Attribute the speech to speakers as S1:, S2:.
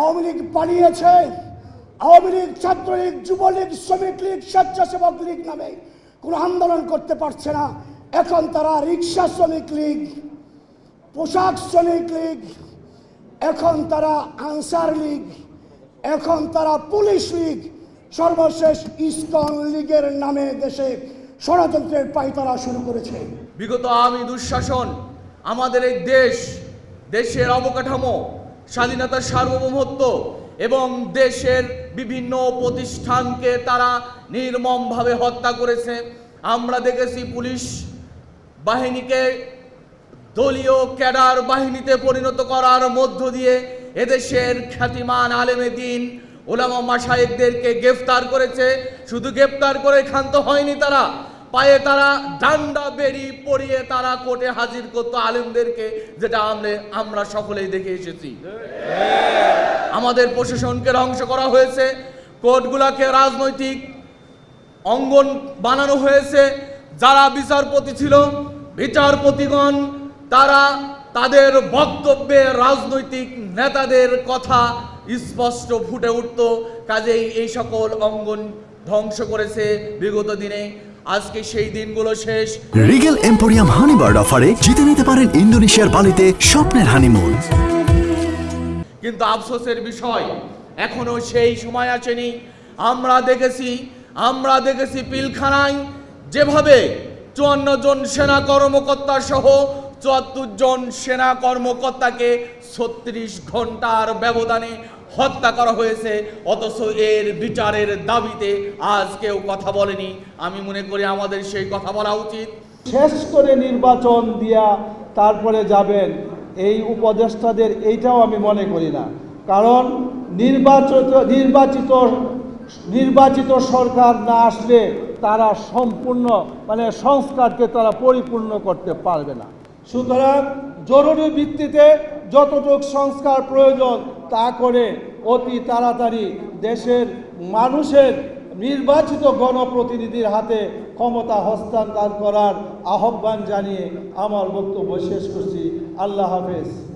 S1: আওয়ামী লীগ পালিয়েছে। আওয়ামী লীগ ছাত্রলীগ, যুবলীগ, শ্রমিক লীগ, স্বেচ্ছাসেবক লীগ নামে কোনো আন্দোলন করতে পারছে না। এখন তারা রিক্সা শ্রমিক লীগ, পোশাক শ্রমিক লীগ, এখন তারা আনসার লীগ, এখন তারা পুলিশ লীগ, সর্বশেষ ইস্কন লীগের নামে দেশে ষড়যন্ত্রের পাইতারা শুরু করেছে।
S2: বিগত আমি দুঃশাসন, আমাদের এই দেশ, দেশের অবকাঠামো স্বাধীনতার সার্বভৌমত্ব এবং দেশের বিভিন্ন প্রতিষ্ঠানকে তারা নির্মমভাবে হত্যা করেছে। আমরা দেখেছি পুলিশ বাহিনীকে দলীয় ক্যাডার বাহিনীতে পরিণত করার মধ্য দিয়ে এদেশের খ্যাতিমান আলেমে দিন ওলামা মাসায়েকদেরকে গ্রেফতার করেছে। শুধু গ্রেফতার করে ক্ষান্ত হয়নি তারা পায়ে তারা ডান্ডা বেরি পরিয়ে তারা কোর্টে হাজির করতো আলেমদেরকে, যেটা আমরা আমরা সকলেই দেখে এসেছি। আমাদের প্রশাসনকে ধ্বংস করা হয়েছে, কোর্টগুলাকে রাজনৈতিক অঙ্গন বানানো হয়েছে। যারা বিচারপতি ছিল, বিচারপতিগণ, তারা তাদের বক্তব্যে রাজনৈতিক নেতাদের কথা স্পষ্ট ফুটে উঠত। কাজেই এই সকল অঙ্গন ধ্বংস করেছে বিগত দিনে। আজকে সেই দিনগুলো শেষ।
S3: রিগেল এম্পোরিয়াম হানিবার্ড অফারে জিতে নিতে পারেন ইন্দোনেশিয়ার বালিতে স্বপ্নের হানিমুন।
S2: কিন্তু আফসোসের বিষয় এখনও সেই সময় আসেনি। আমরা দেখেছি আমরা দেখেছি পিলখানায় যেভাবে চুয়ান্ন জন সেনা কর্মকর্তা সহ চুয়াত্তর জন সেনা কর্মকর্তাকে ছত্রিশ ঘণ্টার ব্যবধানে হত্যা করা হয়েছে, অথচ এর বিচারের দাবিতে আজ কেউ কথা বলেনি। আমি মনে করি আমাদের সেই কথা বলা উচিত।
S4: শেষ করে নির্বাচন দিয়া তারপরে যাবেন। এই উপদেষ্টাদের এইটাও আমি মনে করি না। কারণ নির্বাচিত নির্বাচিত নির্বাচিত সরকার না আসলে তারা সম্পূর্ণ মানে সংস্কারকে তারা পরিপূর্ণ করতে পারবে না। সুতরাং জরুরি ভিত্তিতে যতটুক সংস্কার প্রয়োজন তা করে অতি তাড়াতাড়ি দেশের মানুষের নির্বাচিত গণপ্রতিনিধির হাতে ক্ষমতা হস্তান্তর করার আহ্বান জানিয়ে আমার বক্তব্য শেষ করছি। আল্লাহ হাফেজ।